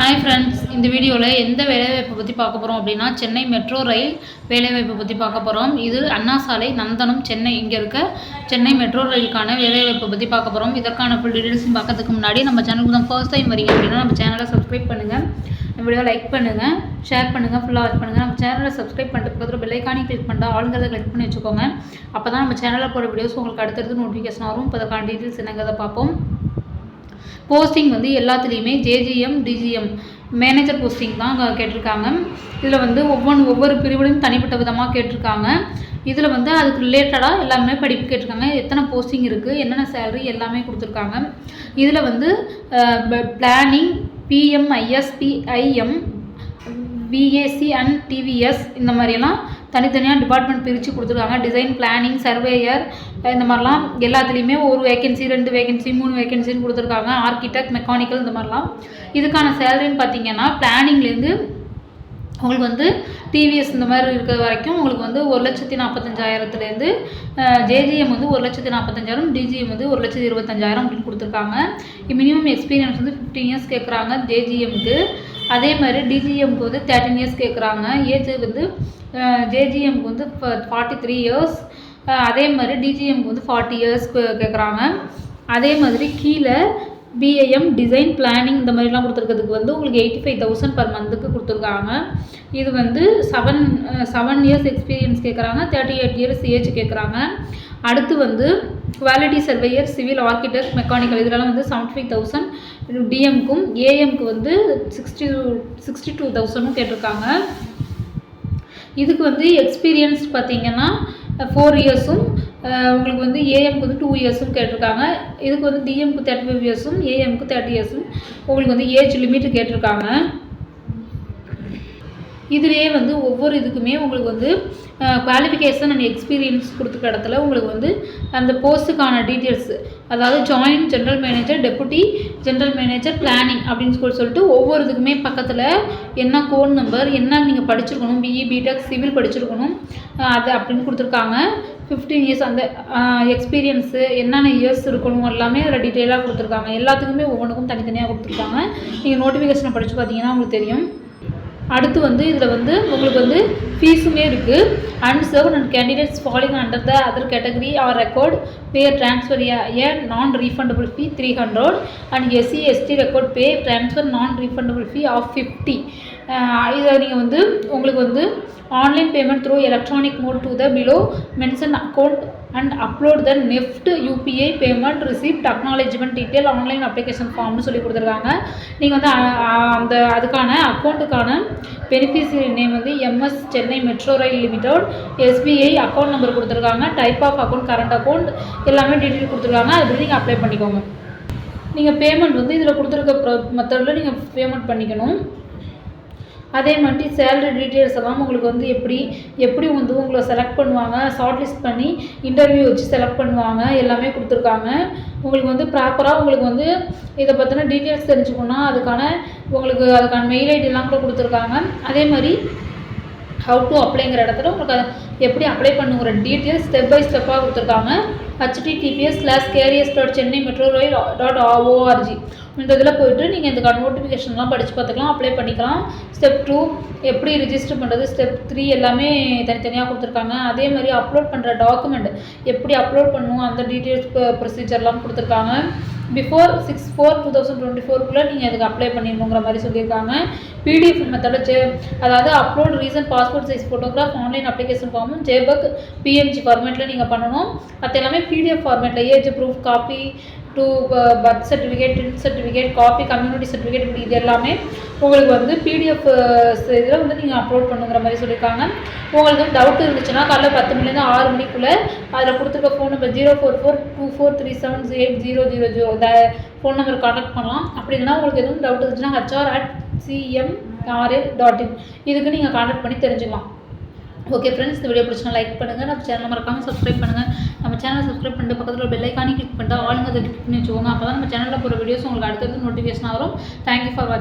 Hi friends இந்த வீடியோவில் எந்த வேலைவாய்ப்பை பற்றி பார்க்க போகிறோம் அப்படின்னா சென்னை மெட்ரோ ரயில் வேலைவாய்ப்பை பற்றி பார்க்க போகிறோம் இது அண்ணா சாலை நந்தனம் சென்னை. இங்கே இருக்க சென்னை மெட்ரோ ரயிலுக்கான வேலைவாய்ப்பை பற்றி பார்க்க போகிறோம் இதற்கான ஃபுல் டீட்டெயில்ஸும் பார்க்கறதுக்கு முன்னாடி நம்ம சேனலுக்கு தான் ஃபர்ஸ்ட் டைம் வரீங்க அப்படின்னா நம்ம சேனலை சப்ஸ்கிரைப் பண்ணுங்கள் நம்ம வீடியோ லைக் பண்ணுங்கள் ஷேர் பண்ணுங்கள் ஃபுல்லாக வாட்ச் பண்ணுங்கள் நம்ம சேனலை சப்ஸ்கிரைப் பண்ணிட்டு பக்கத்தில் பெல்லைக்கானி கிளிக் பண்ணிட்டு ஆளுங்கிறத கிளிக் பண்ணி வச்சுக்கோங்க. அப்போ தான் நம்ம சேனலில் போகிற வீடியோஸ் உங்களுக்கு அடுத்தடுத்து நோட்டிஃபிகேஷன் வரும். இப்போ அதற்கான டீட்டெயில்ஸ் என்னங்கிறத பார்ப்போம். போஸ்டிங் வந்து எல்லாத்துலேயுமே ஜேஜிஎம் டிஜிஎம் மேனேஜர் போஸ்டிங் தான் கேட்டிருக்காங்க. இதில் வந்து ஒவ்வொன்று ஒவ்வொரு பிரிவுலையும் தனிப்பட்ட விதமாக கேட்டிருக்காங்க. இதில் வந்து அதுக்கு ரிலேட்டடாக எல்லாமே படிப்பு கேட்டிருக்காங்க. எத்தனை போஸ்டிங் இருக்குது என்னென்ன சேலரி எல்லாமே கொடுத்துருக்காங்க. இதில் வந்து planning PMISPIM PAC and TVS இந்த மாதிரியெல்லாம் தனித்தனியாக டிபார்ட்மெண்ட் பிரித்து கொடுத்துருக்காங்க. டிசைன் பிளானிங் சர்வேயர் இந்த மாதிரிலாம் எல்லாத்துலேயுமே ஒரு வேகன்சி ரெண்டு வேகன்சி மூணு வேகன்சின்னு கொடுத்துருக்காங்க. ஆர்கிடெக்ட் மெக்கானிக்கல் இந்த மாதிரிலாம். இதுக்கான சேலரின்னு பார்த்தீங்கன்னா பிளானிங்லேருந்து உங்களுக்கு வந்து டிவிஎஸ் இந்த மாதிரி இருக்கிற வரைக்கும் உங்களுக்கு வந்து ஒரு லட்சத்தி நாற்பத்தஞ்சாயிரத்துலேருந்து ஜேஜிஎம் வந்து ஒரு லட்சத்தி நாற்பத்தஞ்சாயிரம் டிஜிஎம் வந்து ஒரு லட்சத்தி இருபத்தஞ்சாயிரம் அப்படின்னு கொடுத்துருக்காங்க. மினிமம் எக்ஸ்பீரியன்ஸ் வந்து ஃபிஃப்டீன் இயர்ஸ் கேட்குறாங்க ஜேஜிஎம்க்கு அதே மாதிரி டிஜிஎம்க்கு வந்து தேர்ட்டின் இயர்ஸ் கேட்குறாங்க ஏஜ் வந்து ஜேஜிஎம்க்கு வந்து ஃபார்ட்டி த்ரீ இயர்ஸ் அதே மாதிரி டிஜிஎம்க்கு வந்து ஃபார்ட்டி இயர்ஸ் கேட்குறாங்க அதே மாதிரி கீழே பிஏஎம் டிசைன் பிளானிங் இந்த மாதிரிலாம் கொடுத்துருக்கிறதுக்கு வந்து உங்களுக்கு எயிட்டி ஃபைவ் தௌசண்ட் பர் மந்த்துக்கு கொடுத்துருக்காங்க. இது வந்து செவன் செவன் இயர்ஸ் எக்ஸ்பீரியன்ஸ் கேட்குறாங்க தேர்ட்டி எயிட் இயர்ஸ் ஏஜ் கேட்குறாங்க அடுத்து வந்து quality surveyor civil architect mechanical இதெல்லாம் வந்து செவன்ட்டி ஃபைவ் தௌசண்ட் டிஎம்க்கும் ஏஎம்க்கு வந்து சிக்ஸ்டி சிக்ஸ்டி டூ தௌசண்டும் கேட்டிருக்காங்க. இதுக்கு வந்து எக்ஸ்பீரியன்ஸ் பார்த்தீங்கன்னா ஃபோர் இயர்ஸும் உங்களுக்கு வந்து ஏஎம்க்கு வந்து டூ இயர்ஸும் கேட்டிருக்காங்க. இதுக்கு வந்து டிஎம்க்கு தேர்ட்டி ஃபைவ் இயர்ஸும் ஏஎம்க்கு தேர்ட்டி இயர்ஸும் உங்களுக்கு வந்து ஏஜ் லிமிட் கேட்டிருக்காங்க. இதுலேயே வந்து ஒவ்வொரு இதுக்குமே உங்களுக்கு வந்து குவாலிஃபிகேஷன் அண்ட் எக்ஸ்பீரியன்ஸ் கொடுத்துருக்க இடத்துல உங்களுக்கு வந்து அந்த போஸ்ட்டுக்கான டீட்டெயில்ஸ் அதாவது joint general manager deputy general manager planning அப்படின்னு சொல்லி சொல்லிட்டு ஒவ்வொரு இதுக்குமே பக்கத்தில் என்ன கோட் நம்பர் என்ன நீங்கள் படிச்சிருக்கணும் பிஇ பிடெக் சிவில் படிச்சிருக்கணும் அது அப்படின்னு கொடுத்துருக்காங்க. ஃபிஃப்டீன் இயர்ஸ் அந்த எக்ஸ்பீரியன்ஸு என்னென்ன இயர்ஸ் இருக்கணும் எல்லாமே அதில் டீட்டெயிலாக கொடுத்துருக்காங்க. எல்லாத்துக்குமே ஒவ்வொன்றுக்கும் தனித்தனியாக கொடுத்துருக்காங்க. நீங்கள் நோட்டிஃபிகேஷனை படித்து பார்த்தீங்கன்னா உங்களுக்கு தெரியும். அடுத்து வந்து இதில் வந்து உங்களுக்கு வந்து ஃபீஸுமே இருக்குது unreserved and candidates following under the other category are record pay transfer a non refundable fee three hundred and SC ST record pay transfer non refundable fee of fifty இதை நீங்கள் வந்து உங்களுக்கு வந்து online payment through electronic mode to the below mention account and upload the NEFT UPI payment receipt acknowledgement detail online application ஃபார்ம்னு சொல்லி கொடுத்துருக்காங்க. நீங்கள் வந்து அந்த அதுக்கான அக்கௌண்ட்டுக்கான பெனிஃபிஷியரி நேம் வந்து MS Chennai metro rail limited SBI account number கொடுத்துருக்காங்க. Type of account current account எல்லாமே டீட்டெயில் கொடுத்துருக்காங்க. அதுபடி நீங்கள் அப்ளை பண்ணிக்கோங்க. நீங்கள் பேமெண்ட் வந்து இதில் கொடுத்துருக்க மெத்தடில் நீங்கள் பேமெண்ட் பண்ணிக்கணும். அதே மாதிரி சேலரி டீட்டெயில்ஸ் எல்லாம் உங்களுக்கு வந்து எப்படி எப்படி வந்து உங்களை செலக்ட் பண்ணுவாங்க ஷார்ட் லிஸ்ட் பண்ணி இன்டர்வியூ வச்சு செலக்ட் பண்ணுவாங்க எல்லாமே கொடுத்துருக்காங்க. உங்களுக்கு வந்து ப்ராப்பராக உங்களுக்கு வந்து இதை பற்றின டீட்டெயில்ஸ் தெரிஞ்சுக்கணும்னா அதுக்கான உங்களுக்கு அதுக்கான மெயில் ஐடியெல்லாம் கூட கொடுத்துருக்காங்க. அதே மாதிரி ஹவு டு அப்ளைங்கிற இடத்துல உங்களுக்கு எப்படி அப்ளை பண்ணுங்கிற டீட்டெயில்ஸ் ஸ்டெப் பை ஸ்டெப்பாக கொடுத்துருக்காங்க. HTTPS slash careers dot Chennai metro rail dot ORG இந்த இதில் போயிட்டு நீங்கள் இந்த நோட்டிஃபிகேஷன்லாம் படித்து பார்த்துக்கலாம் அப்ளை பண்ணிக்கலாம். ஸ்டெப் டூ எப்படி ரிஜிஸ்டர் பண்ணுறது ஸ்டெப் த்ரீ எல்லாமே தனித்தனியாக கொடுத்துருக்காங்க. அதே மாதிரி அப்லோட் பண்ணுற டாக்குமெண்ட் எப்படி அப்லோட் பண்ணுவோம் அந்த டீட்டெயில்ஸ் ப்ரொசீஜர்லாம் கொடுத்துருக்காங்க. Before six four two thousand twenty ஃபோருக்குள்ளே நீங்கள் அதுக்கு அப்ளை பண்ணிடணுங்கிற மாதிரி சொல்லியிருக்காங்க. பிடிஎஃப் மெத்தட ஜே அதாவது upload recent passport size photograph online application ஃபார்மும் JPEG PNG ஃபார்மேட்டில் நீங்கள் பண்ணணும். அது எல்லாமே பிடிஎஃப் ஃபார்மேட்டில் age proof copy to birth certificate tenth certificate copy community certificate இப்படி இது எல்லாமே உங்களுக்கு வந்து பிடிஎஃப் uh, இதில் வந்து நீங்கள் அப்லோட் பண்ணுங்கிற மாதிரி சொல்லியிருக்காங்க. உங்களுக்கு வந்து டவுட் இருந்துச்சுன்னா காலைல பத்து மணிலேருந்து ஆறு மணிக்குள்ளே அதில் கொடுத்துருக்க phone number zero four four two four three seven eight zero zero zero இந்த ஃபோன் நம்பர் கான்டாக்ட் பண்ணலாம். அப்படி இல்லைனா உங்களுக்கு எதுவும் டவுட் இருந்துச்சுன்னா HR at CMRL dot in இதுக்கு நீங்கள் கான்டாக்ட் பண்ணி தெரிஞ்சுக்கலாம். ஓகே ஃப்ரெண்ட்ஸ் இந்த வீடியோ பிடிச்சினா லைக் பண்ணுங்கள் நம்ம சேனல் மறக்காமல் சப்ஸ்கிரைப் பண்ணுங்கள் நம்ம சேனலை சப்ஸ்கிரைப் பண்ணிட்டு பக்கத்தில் பெல் ஐக்கானி கிளிக் பண்ணிட்டு ஆளுங்க அதை கிளிக் பண்ணி வச்சுக்கோங்க. அப்போ தான் நம்ம சேனலில் போகிற வீடியோஸ் உங்களுக்கு அடுத்தடுத்து நோட்டிஃபிகேஷன் வரும். தேங்க்யூ ஃபார் வாட்சிங்